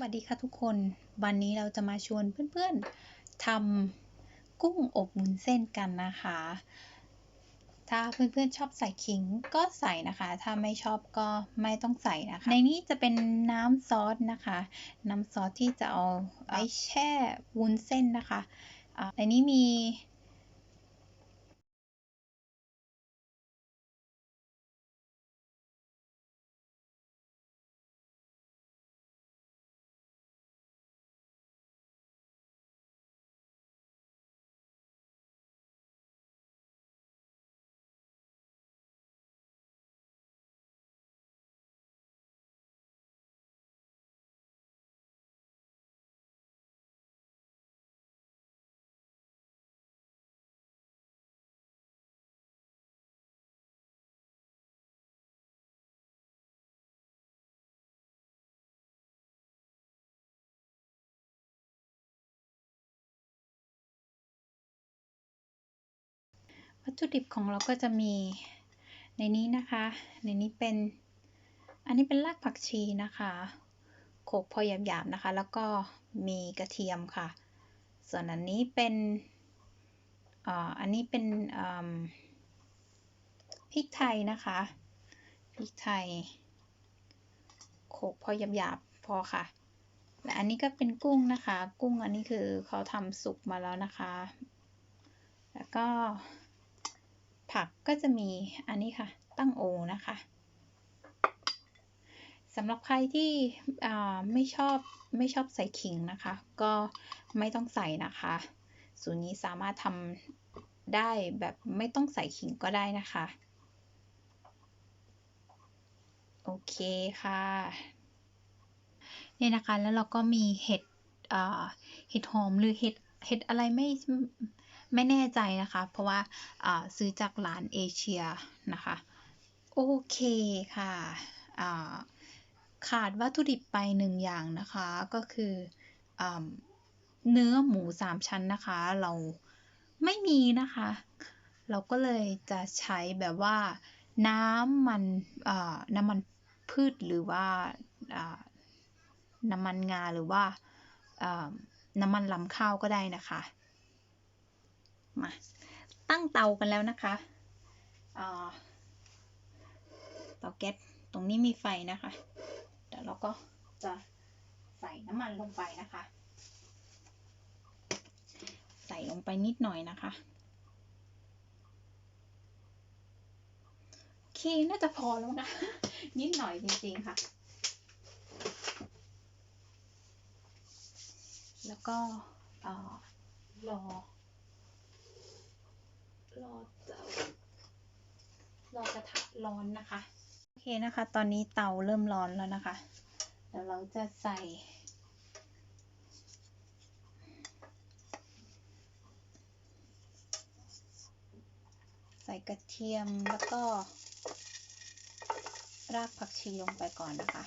วัสดีค่ะทุกคน วันนี้เราจะมาชวนเพื่อนๆทำกุ้งอบวุ้นเส้นกันนะคะ ถ้าเพื่อนๆชอบใส่ขิงก็ใส่นะคะ ถ้าไม่ชอบก็ไม่ต้องใส่นะคะ ในนี้จะเป็นน้ำซอสนะคะ น้ำซอสที่จะเอาไว้แช่วุ้นเส้นนะคะอ่าในนี้มี วัตถุดิบของเราก็จะมีในนี้นะคะ ในนี้เป็นอันนี้เป็นรากผักชีนะคะโขลกพอหยาบๆนะคะ แล้วก็มีกระเทียมค่ะ ส่วนอันนี้เป็นอ่าอันนี้เป็นอ่าพริกไทยนะคะพริกไทยโขลกพอหยาบๆพอค่ะและอันนี้ก็เป็นกุ้งนะคะ กุ้งอันนี้คือเขาทำสุกมาแล้วนะคะ แล้วก็ ผักก็จะมีอันนี้ค่ะ ตั้งโอนะคะสำหรับใครที่ไม่ชอบไม่ชอบใส่ขิงนะคะ ก็ไม่ต้องใส่นะคะ สูตรนี้สามารถทำได้แบบไม่ต้องใส่ขิงก็ได้นะคะ โอเคค่ะเนี่ยนะคะแล้วเราก็มีเห็ดเห็ดหอมหรือเห็ดเห็ดอะไรไม่ ไม่แน่ใจนะคะ เพราะว่าซื้อจากร้านเอเชียนะคะ โอเคค่ะขาดวัตถุดิบไปหนึ่งอย่างนะคะก็คืออเนื้อหมูสามชั้นนะคะ เราไม่มีนะคะ เราก็เลยจะใช้แบบว่าน้ำมันน้ำมันพืชหรือว่าน้ำมันงาหรือว่าน้ำมันลำข้าวก็ได้นะคะ มาตั้งเตากันแล้วนะคะเตาแก๊สตรงนี้มีไฟนะคะเดี๋ยวเราก็จะใส่น้ำมันลงไปนะคะ ใส่ลงไปนิดหน่อยนะคะโอเคน่าจะพอแล้วนะ นิดหน่อยจริงๆค่ะ แล้วก็รอ รอจะรอกระทะร้อนนะคะ โอเคนะคะ ตอนนี้เตาเริ่มร้อนแล้วนะคะ เดี๋ยวเราจะใส่ใส่กระเทียมแล้วก็รากผักชีลงไปก่อนนะคะ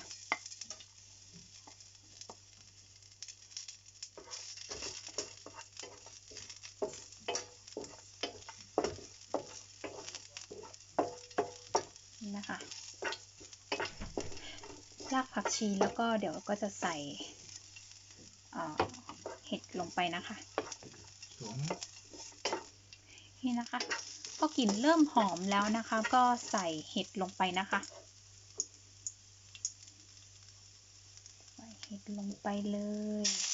นะคะ รากผักชีแล้วก็เดี๋ยวก็จะใส่เห็ดลงไปนะคะ นี่นะคะพอกลิ่นเริ่มหอมแล้วนะคะ ก็ใส่เห็ดลงไปนะคะใส่เห็ดลงไปเลย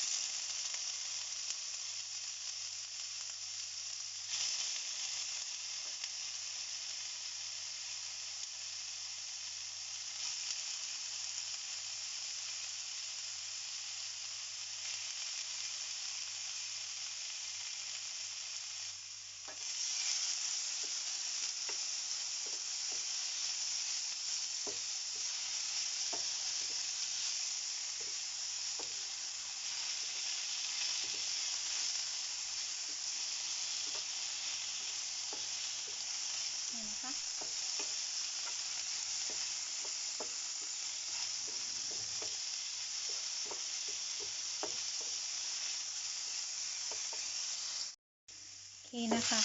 นะคะ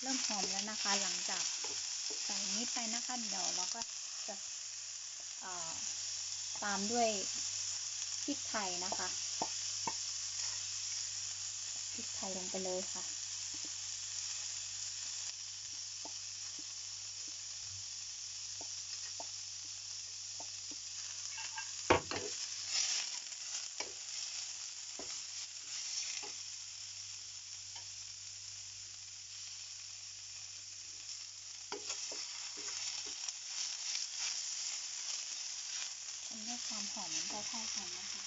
เริ่มหอมแล้วนะคะ หลังจากใส่นี้ไปนะคะเดี๋ยวเราก็จะตามด้วยพริกไทยนะคะพริกไทยลงไปเลยค่ะ ทำให้ความหอมมันเท่ากันนะคะ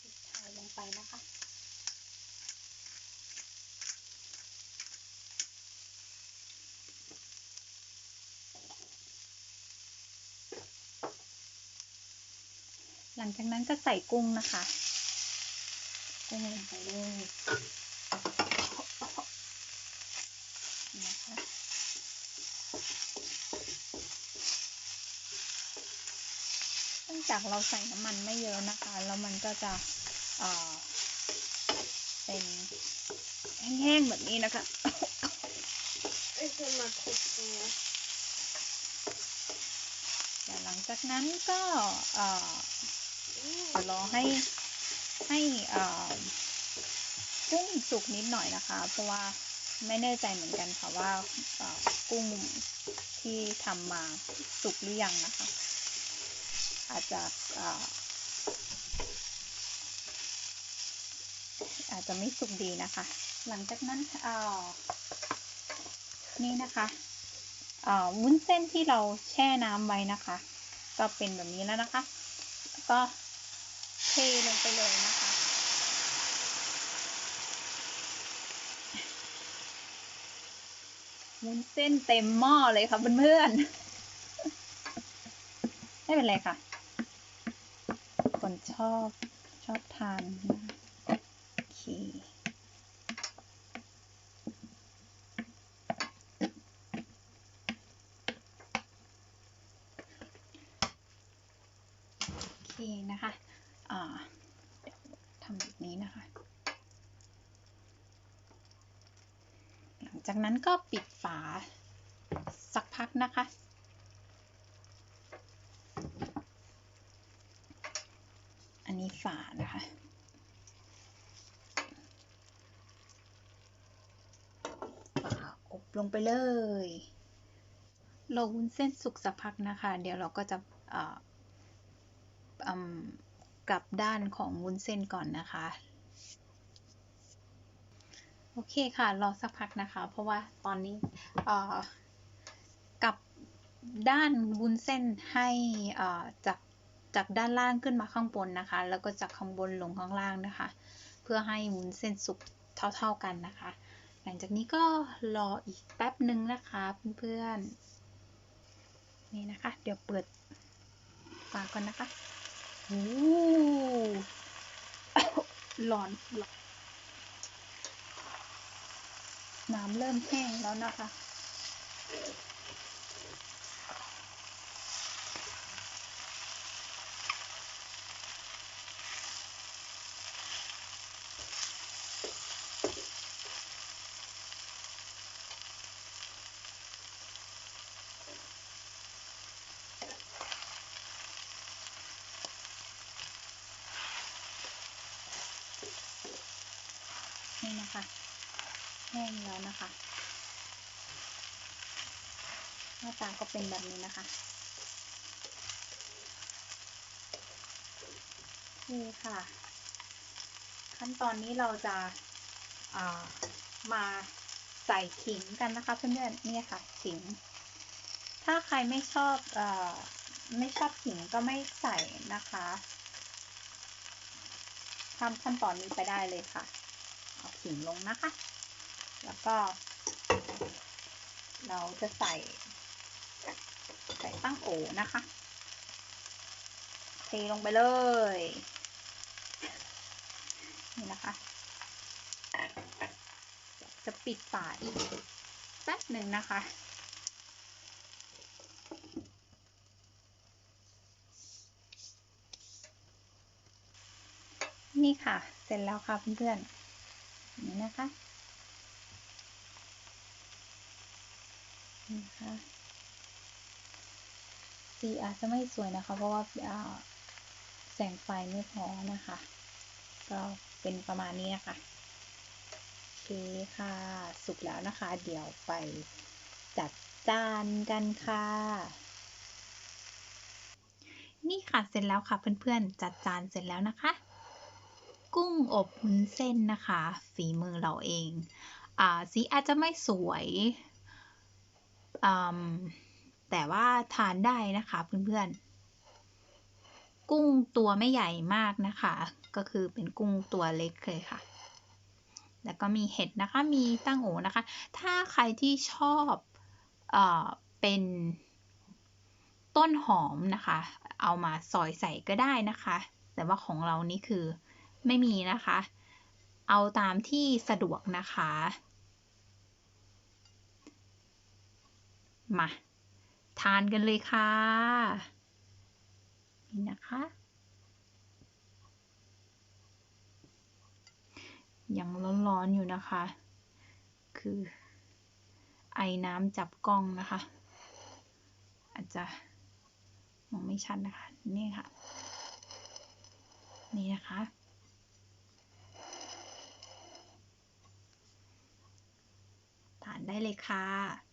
พริกไทยลงไปนะคะ หลังจากนั้นก็ใส่กุ้งนะคะ กุ้งลงไปเลยนะคะเนื่องจากเราใส่น้ำมันไม่เยอะนะคะ แล้วมันก็จะเอ่อเป็นแห้งๆแบบนี้นะคะ Is it my picture? เดี๋ยวหลังจากนั้นก็เอ่อ รอให้ให้กุ้งสุกนิดหน่อยนะคะ เพราะว่าไม่แน่ใจเหมือนกันค่ะว่ากุ้งที่ทำมาสุกหรือยังนะคะ อาจจะออาจจะไม่สุกดีนะคะ หลังจากนั้นนี่นะคะอ่อวุ้นเส้นที่เราแช่น้ำไว้นะคะ ก็เป็นแบบนี้แล้วนะคะ ก็ เทลงไปเลยนะคะ วุ้นเส้นเต็มหม้อเลยค่ะเพื่อนๆ ไม่เป็นไรค่ะ คนชอบชอบทานนะโอเค โอเคนะคะ อ่าเดี๋ยวทำแบบนี้นะคะ หลังจา ก็ปิดฝาสักพักนะคะ อันนี้ฝานะคะ ฝาอบลงไปเลยรอวุ้นเส้นสุกสักพักนะคะ เดี๋ยวเราก็จะอ่าอืมกลับด้านของวุ้นเส้นก่อนนะคะ อเคค่ะ รอสักพักนะคะ เพราะว่าตอนนี้เอ่อกับด้านวุ้นเส้นให้อ่อจากจากด้านล่างขึ้นมาข้างบนนะคะ แล้วก็จากข้างบนลงข้างล่างนะคะ เพื่อให้วุ้นเส้นสุกเท่าๆกันนะคะ หลังจากนี้ก็รออีกแป๊บหนึ่งนะคะเพื่อนๆนี่นะคะ เดี๋ยวเปิดฝาก่อนนะคะโอ้ร้อนร้อน น้ำเริ่มแห้งแล้วนะคะ ห้งแล้วนะคะ หน้าตาก็เป็นแบบนี้นะคะนี่ค่ะ ขั้นตอนนี้เราจะามาใส่ขิงกันนะคะเพื่อนๆเนี่ยค่ะขิง ถ้าใครไม่ชอบอไม่ชอบขิงก็ไม่ใส่นะคะทำขั้นตอนนี้ไปได้เลยค่ะ เอาขิงลงนะคะ แล้วก็ เราจะใส่ ใส่ตั้งโอนะคะเทลงไปเลย นี่นะคะ จะปิดฝาอีกแป๊บหนึ่งนะคะนี่ค่ะ เสร็จแล้วค่ะเพื่อนๆนี่นะคะ นี่นะคะสีอาจจะไม่สวยนะคะ เพราะว่าแสงไฟไม่พอนะคะ ก็เป็นประมาณนี้นะคะโอเคค่ะ สุกแล้วนะคะ เดี๋ยวไปจัดจานกันค่ะ นี่ค่ะเสร็จแล้วค่ะเพื่อนๆ จัดจานเสร็จแล้วนะคะ กุ้งอบวุ้นเส้นนะคะ ฝีมือเราเอง อ่าสีอาจจะไม่สวย แต่ว่าทานได้นะคะเพื่อนๆ กุ้งตัวไม่ใหญ่มากนะคะ ก็คือเป็นกุ้งตัวเล็กเลยค่ะ แล้วก็มีเห็ดนะคะ มีตั้งโอนะคะ ถ้าใครที่ชอบเอ่อเป็นต้นหอมนะคะ เอามาซอยใส่ก็ได้นะคะ แต่ว่าของเรานี่คือไม่มีนะคะ เอาตามที่สะดวกนะคะ มา ทานกันเลยค่ะ นี่นะคะ ยังร้อนๆอยู่นะคะ คือไอน้ำจับกล้องนะคะ อาจจะมองไม่ชัดนะคะ นี่ค่ะ นี่นะคะ ทานได้เลยค่ะ